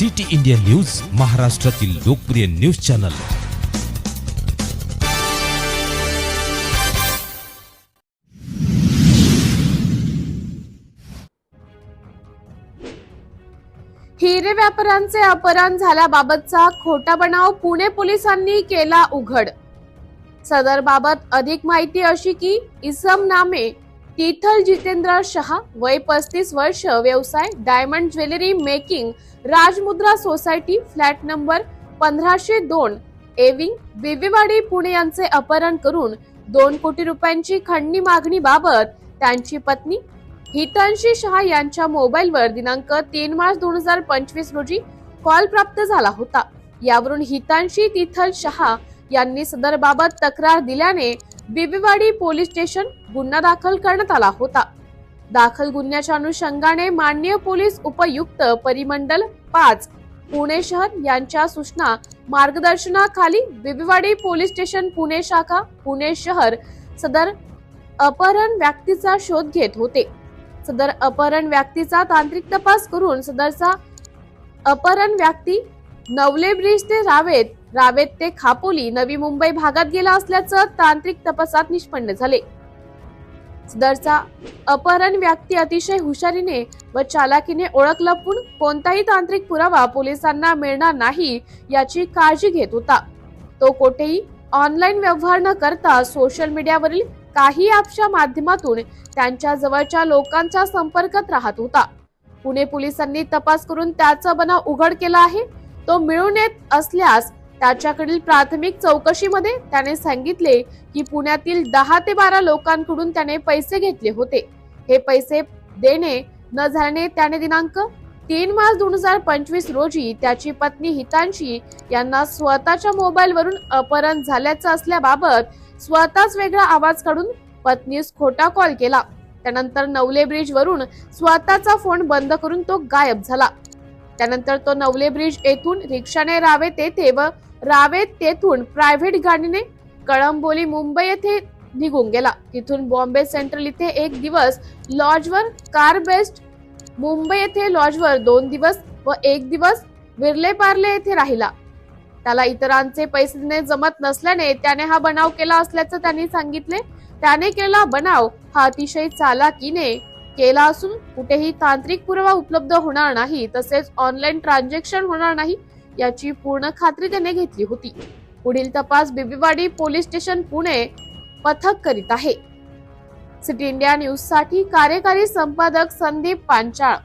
City India news महाराष्ट्रातील लोकप्रिय news channel. हिरे व्यापाऱ्यांचे अपहरण झाल्याबाबतचा खोटा बनाव पुणे पोलिसांनी केला उघड. सदर बाबत अधिक माहिती अशी की इसम नामे तिथल जितेंद्र शहा वय पस्तीस वर्ष व्यवसाय diamond jewellery making Rajmudra society flat number पंधराशे दोन. एविंग बिबीवाडी पुणे यांचे अपहरण करून दोन कोटी रुपयांची खंडणी मागणी बाबत त्यांची पत्नी हितांशी शहा यांच्या मोबाईलवर दिनांक तीन मार्च दोन हजार पंचवीस रोजी कॉल प्राप्त झाला होता. यावरून हितांशी तिथल शहा यांनी सदर बाबत तक्रार दिल्याने बिबीवाडी पोलीस स्टेशन गुन्हा दाखल करण्यात आला होता. दाखल गुन्ह्याच्या अनुषंगाने माननीय पोलीस उपयुक्त परिमंडल पाच पुणे शहर यांच्या सूचना मार्गदर्शनाखाली बिबीवाडी पोलीस स्टेशन पुणे शाखा पुणे शहर सदर अपहरण व्यक्तीचा शोध घेत होते. सदर अपहरण व्यक्तीचा तांत्रिक तपास करून सदरचा अपहरण व्यक्ती नवले ब्रिज ते रावेत रावेत ते खापोली नवी मुंबई भागात गेला असल्याचं तांत्रिक तपासात निष्पन्न झाले. सदरचा अपहरण व्यक्ती अतिशय हुशारीने व चालाकीने ओळख लपून कोणताही तांत्रिक पुरावा पोलिसांना मिळणार नाही याची काळजी घेत होता. तो कोठेही ऑनलाईन व्यवहार न करता सोशल मीडियावरील काही ॲप्सच्या माध्यमातून त्यांच्या जवळच्या लोकांच्या संपर्कात राहत होता. पुणे पोलिसांनी तपास करून त्याचा बनाव उघड केला आहे. तो मिळून येत असल्यास त्याच्याकडील प्राथमिक चौकशीमध्ये त्याने सांगितले की पुण्यातील दहा ते बारा लोकांकडून त्याने पैसे घेतले होते. हे पैसे देणे न झाल्याने त्याने दिनांक तीन मार्च दोन हजार पंचवीस रोजी त्याची पत्नी हितांशी यांना स्वतःच्या मोबाईलवरून अपहरण झाल्याचं असल्याबाबत स्वतःच वेगळा आवाज काढून पत्नीस खोटा कॉल केला. त्यानंतर नवले ब्रिज वरून स्वतःचा फोन बंद करून तो गायब झाला. त्यानंतर तो नवले ब्रिज येथून रिक्षाने रावेत येथे व रावेत तेथून प्रायव्हेट गाडीने कळंबोली मुंबई येथे निघून गेला. तिथून बॉम्बे सेंट्रल इथे एक दिवस लॉजवर कार बेस्ट मुंबई येथे लॉजवर दोन दिवस व एक दिवस विरले पार्ले येथे राहिला. त्याला इतरांचे पैसे देणे जमत नसल्याने त्याने हा बनाव केला असल्याचं त्यांनी सांगितले. त्याने केला बनाव हा अतिशय चालाकीने केला असून कुठेही तांत्रिक पुरावा उपलब्ध होणार नाही तसेच ऑनलाईन ट्रान्झॅक्शन होणार नाही याची पूर्ण खात्री त्याने घेतली होती. पुढील तपास बिबीवाडी पोलीस स्टेशन पुणे पथक करीत आहे. सिटी इंडिया न्यूजसाठी कार्यकारी संपादक संदीप पांचाळ.